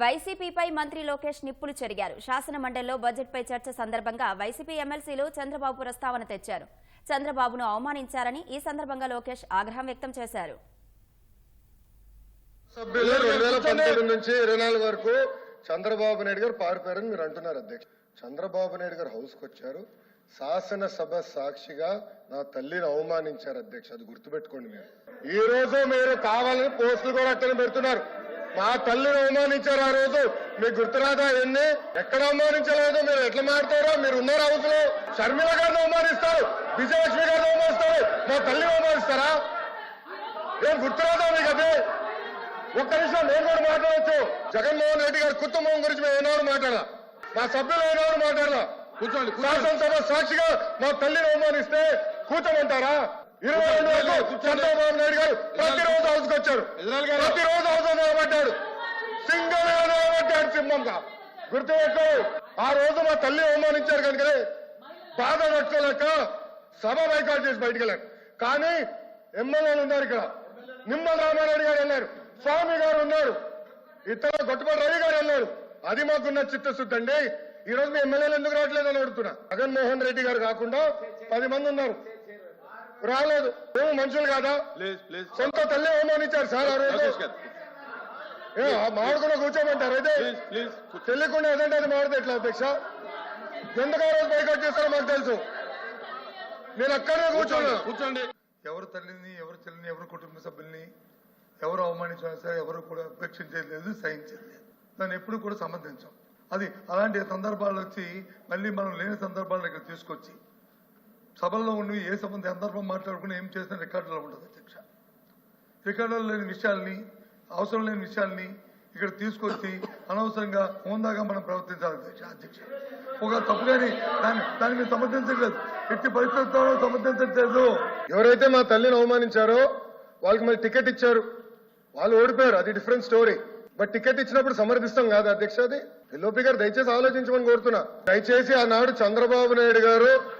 వైసీపీపై మంత్రి లోకేష్ నిప్పులు చెరిగారు. శాసన మండలిలో బడ్జెట్పై చర్చ సందర్భంగా వైసీపీ ఎమ్మెల్సీలు చంద్రబాబు ప్రస్తావన తెచ్చారు. చంద్రబాబును అవమానించారని ఈ సందర్భంగా లోకేష్ ఆగ్రహం వ్యక్తం చేశారు. సభ్యులు రెండు వేల పంతొమ్మిది నుంచి ఇరవై నాలుగు వరకు చంద్రబాబు నాయుడు గారు పారిపోయారని మీరు అంటున్నారు అధ్యక్ష. చంద్రబాబు నాయుడు గారు హౌస్కు వచ్చారు. శాసనసభ సాక్షిగా నా తల్లిని అవమానించారు అధ్యక్ష. అది గుర్తుపెట్టుకోండి మీరు. ఈ రోజు మీరు కావాలని పోస్టులు కూడా అట్టని పెడుతున్నారు. మా తల్లిని అవమానించారు ఆ రోజు. మీకు గుర్తురాదా ఎన్ని ఎక్కడ అవమానించలేదు? మీరు ఎట్లా మాడతారో మీరు ఉన్నారు హౌస్లో షర్మిల గారిని అవమానిస్తారు. విజయలక్ష్మి గారిని అవమానిస్తారు. మా తల్లిని అవమానిస్తారా? ఏం గుర్తురాదా మీకు అది? ఒక్క నిమిషం నేను కూడా మాట్లాడవచ్చు జగన్మోహన్ రెడ్డి గారి కుటుంబం గురించి మేము ఏనాడు మాట్లాడాల? మా సభ్యులు ఏనాడు మాట్లాడాల? కూర్చోండి శాసనసభ సాక్షిగా మా తల్లిని అవమానిస్తే కూర్చోమంటారా? ఇరవై రెండు చంద్రబాబు నాయుడు గారు గారు. ప్రతిరోజు హౌస్ నిలబడ్డాడు. సింగల్గా నిలబడ్డాడు సింహంగా. గుర్తుపెట్టు ఆ రోజు మా తల్లి అవమానించారు కనుకనే బాధ తట్టుకోలేక సభ బైకాట్ చేసి బయటికి వెళ్ళారు. కానీ ఎమ్మెల్యేలు ఉన్నారు ఇక్కడ. నిమ్మల రామారెడ్డి గారు వెళ్ళారు స్వామి గారు ఉన్నారు. ఇతర గొట్టపాటి రవి గారు వెళ్ళారు అది మాకున్న చిత్తశుద్ధి అండి. ఈ రోజు మీ ఎమ్మెల్యేలు ఎందుకు రావట్లేదని అడుగుతున్నా. జగన్మోహన్ రెడ్డి గారు కాకుండా పది మంది ఉన్నారు. రాలేదు. మేము మనుషులు కాదా? Please please. సొంత తల్లి అవమానించారు సార్ ఆ రోజు. మాడుకున్న కూర్చోమంటారు. అయితే తెలియకుండా ఏదంటే అది మాడితే ఎట్లా అధ్యక్ష ఎందుకు ఆ రోజు బైకౌట్ చేస్తారో మాకు తెలుసు. నేను అక్కడే కూర్చోను కూర్చోండి. ఎవరు తల్లిని ఎవరు చెల్లిని ఎవరు కుటుంబ సభ్యుల్ని ఎవరు అవమానించినా సరే ఎవరు కూడా ఉపేక్షించేది లేదు సహించేది లేదు దాన్ని ఎప్పుడు కూడా సమర్థించాం అది అలాంటి సందర్భాలు వచ్చి మళ్ళీ మనం లేని సందర్భాలను ఇక్కడ తీసుకొచ్చి సభల్లో ఉండి ఏ సంబంధ సందర్భం మాట్లాడుకుని ఏం చేసిన రికార్డులో ఉండదు అధ్యక్ష. రికార్డులో లేని విషయాల్ని అవసరం లేని విషయాల్ని ఇక్కడ తీసుకొచ్చి అనవసరంగా హోందాగా మనం ప్రవర్తించాలి అధ్యక్ష అధ్యక్ష. ఒక తప్పుగాని దాన్ని దాన్ని మేము సమర్థించట్లేదు. ఎట్టి పరిస్థితుల్లో సమర్థించట్లేదు. ఎవరైతే మా తల్లిని అవమానించారో వాళ్ళకి మరి టికెట్ ఇచ్చారు. వాళ్ళు ఓడిపోయారు. అది డిఫరెంట్ స్టోరీ. బట్ టికెట్ ఇచ్చినప్పుడు సమర్థిస్తాం కాదు అధ్యక్ష అది. ఎల్ఓపి గారు దయచేసి ఆలోచించమని కోరుతున్నా. దయచేసి ఆనాడు చంద్రబాబు నాయుడు గారు